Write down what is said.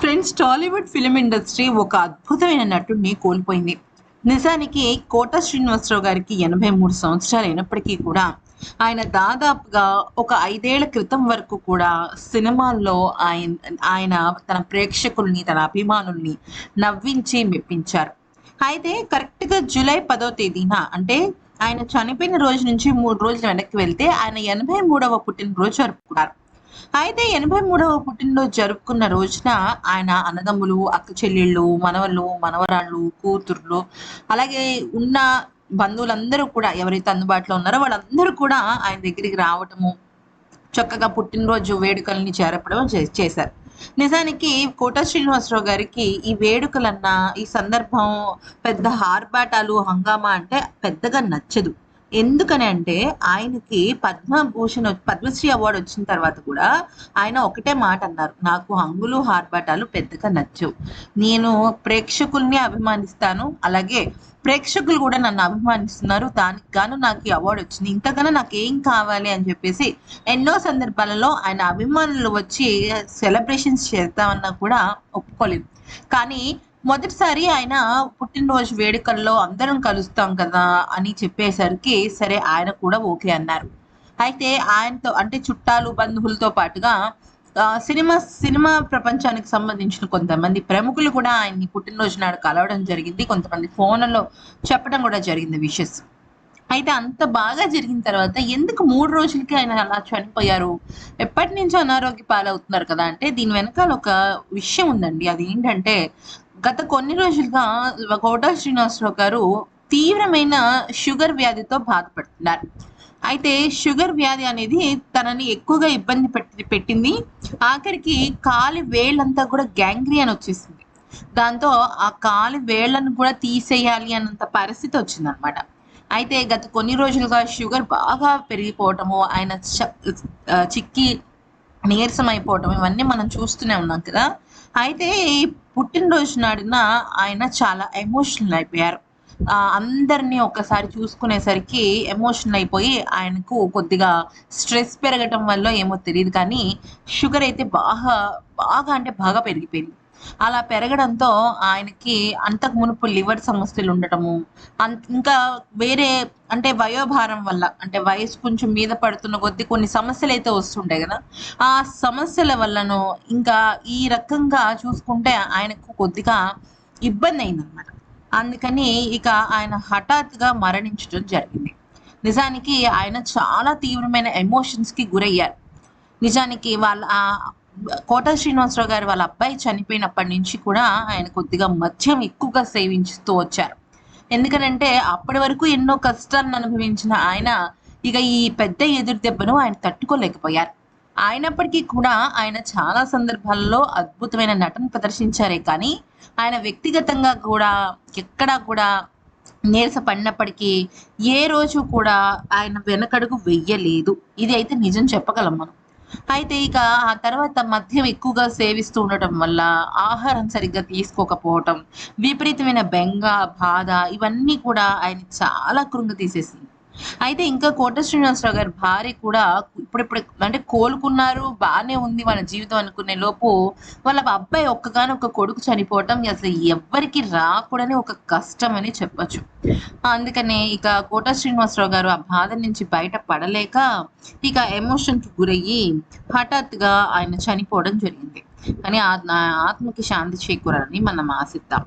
Friends Tollywood film industry ఒక అద్భుతమైన నటుడిని కోల్పోయింది. నిజానికి కోట శ్రీనివాసరావు గారికి ఎనభై మూడు సంవత్సరాలు అయినప్పటికీ కూడా ఆయన దాదాపుగా ఒక ఐదేళ్ళ క్రితం వరకు కూడా సినిమాల్లో ఆయన ఆయన తన ప్రేక్షకుల్ని తన అభిమానుల్ని నవ్వించి మెప్పించారు. అయితే కరెక్ట్గా జూలై పదో తేదీన అంటే ఆయన చనిపోయిన రోజు నుంచి మూడు రోజులు వెనక్కి వెళ్తే ఆయన ఎనభై మూడవ పుట్టినరోజు జరుపుకున్నారు అయితే ఎనభై మూడవ పుట్టినరోజు జరుపుకున్న రోజున ఆయన అన్నదమ్ములు అక్క చెల్లెళ్ళు మనవళ్ళు మనవరాళ్ళు కూతుర్లు అలాగే ఉన్న బంధువులందరూ కూడా ఎవరైతే అందుబాటులో ఉన్నారో వాళ్ళందరూ కూడా ఆయన దగ్గరికి రావటము చక్కగా పుట్టినరోజు వేడుకల్ని చేరపడం చే- చేశారు. నిజానికి కోట శ్రీనివాసరావు గారికి ఈ వేడుకలన్నా ఈ సందర్భం పెద్ద హార్బాటాలు హంగామా అంటే పెద్దగా నచ్చదు. ఎందుకని అంటే ఆయనకి పద్మభూషణ్ పద్మశ్రీ అవార్డు వచ్చిన తర్వాత కూడా ఆయన ఒకటే మాట అన్నారు. నాకు హంగులు హార్బాటాలు పెద్దగా నచ్చవు. నేను ప్రేక్షకుల్ని అభిమానిస్తాను. అలాగే ప్రేక్షకులు కూడా నన్ను అభిమానిస్తున్నారు. దానికి గాను నాకు ఈ అవార్డు వచ్చింది. ఇంతకన్నా నాకు ఏం కావాలి అని చెప్పేసి ఎన్నో సందర్భాలలో ఆయన అభిమానులు వచ్చి సెలబ్రేషన్స్ చేద్దామన్నా కూడా ఒప్పుకోలేదు. కానీ మొదటిసారి ఆయన పుట్టినరోజు వేడుకల్లో అందరం కలుస్తాం కదా అని చెప్పేసరికి సరే ఆయన కూడా ఓకే అన్నారు. అయితే ఆయనతో అంటే చుట్టాలు బంధువులతో పాటుగా సినిమా సినిమా ప్రపంచానికి సంబంధించిన కొంతమంది ప్రముఖులు కూడా ఆయన్ని పుట్టినరోజు నాడు కలవడం జరిగింది. కొంతమంది ఫోన్లో చెప్పడం కూడా జరిగింది విషెస్. అయితే అంత బాగా జరిగిన తర్వాత ఎందుకు మూడు రోజులకి ఆయన అలా చనిపోయారు? ఎప్పటి నుంచో అనారోగ్య పాలవుతున్నారు కదా అంటే దీని వెనకాల ఒక విషయం ఉందండి. అది ఏంటంటే గత కొన్ని రోజులుగా కోట శ్రీనివాసరావు గారు తీవ్రమైన షుగర్ వ్యాధితో బాధపడుతున్నారు. అయితే షుగర్ వ్యాధి అనేది తనని ఎక్కువగా ఇబ్బంది పెట్టి పెట్టింది. ఆఖరికి కాలి వేళ్ళంతా కూడా గ్యాంగ్రియన్ వచ్చేసింది. దాంతో ఆ కాలి వేళ్ళను కూడా తీసేయాలి అన్నంత పరిస్థితి వచ్చిందనమాట. అయితే గత కొన్ని రోజులుగా షుగర్ బాగా పెరిగిపోవటము ఆయన చిక్కి నీరసం అయిపోవటం ఇవన్నీ మనం చూస్తూనే ఉన్నాం కదా. అయితే ఈ పుట్టినరోజు నాడిన ఆయన చాలా ఎమోషనల్ అయిపోయారు. ఆ, అందరినీ ఒకసారి చూసుకునేసరికి ఎమోషనల్ అయిపోయి ఆయనకు కొద్దిగా స్ట్రెస్ పెరగటం వల్ల ఏమో తెలియదు కానీ షుగర్ అయితే బాగా బాగా అంటే బాగా పెరిగిపోయింది. అలా పెరగడంతో ఆయనకి అంతకు మునుపు లివర్ సమస్యలు ఉండటము ఇంకా వేరే అంటే వయోభారం వల్ల అంటే వయసు కొంచెం మీద పడుతున్న కొద్దీ కొన్ని సమస్యలు అయితే వస్తుంటాయి కదా. ఆ సమస్యల వల్లను ఇంకా ఈ రకంగా చూసుకుంటే ఆయనకు కొద్దిగా ఇబ్బంది అయిందనమాట అందుకని ఇక ఆయన హఠాత్తుగా మరణించడం జరిగింది. నిజానికి ఆయన చాలా తీవ్రమైన ఎమోషన్స్కి గురయ్యారు. నిజానికి వాళ్ళ కోట శ్రీనివాసరావు గారు వాళ్ళ అబ్బాయి చనిపోయినప్పటి నుంచి కూడా ఆయన కొద్దిగా మద్యం ఎక్కువగా సేవించుతూ వచ్చారు. ఎందుకనంటే అప్పటి వరకు ఎన్నో కష్టాలను అనుభవించిన ఆయన ఇక ఈ పెద్ద ఎదురు దెబ్బను ఆయన తట్టుకోలేకపోయారు. అయినప్పటికీ కూడా ఆయన చాలా సందర్భాల్లో అద్భుతమైన నటన ప్రదర్శించారే కానీ ఆయన వ్యక్తిగతంగా కూడా ఎక్కడా కూడా నీరస పడినప్పటికీ ఏ రోజు కూడా ఆయన వెనకడుగు వెయ్యలేదు ఇది అయితే నిజం చెప్పగలం మనం. అయితే ఇక ఆ తర్వాత మద్యం ఎక్కువగా సేవిస్తూ ఉండటం వల్ల ఆహారం సరిగ్గా తీసుకోకపోవటం విపరీతమైన బెంగ బాధ ఇవన్నీ కూడా ఆయన చాలా కృంగ తీసేసింది అయితే ఇంకా కోట శ్రీనివాసరావు గారి భార్య కూడా ఇప్పుడిప్పుడు అంటే కోలుకున్నారు బాగానే ఉంది వాళ్ళ జీవితం అనుకునే లోపు వాళ్ళ అబ్బాయి ఒక్కగానొక్క కొడుకు చనిపోవటం అసలు ఎవ్వరికి రాకూడని ఒక కష్టం అని చెప్పొచ్చు. అందుకనే ఇక కోట శ్రీనివాసరావు గారు ఆ బాధ నుంచి బయట పడలేక ఇక ఎమోషన్కి గురయ్యి హఠాత్తుగా ఆయన చనిపోవడం జరిగింది. కానీ ఆత్మకి శాంతి చేకూరాలని మనం ఆశిద్దాం.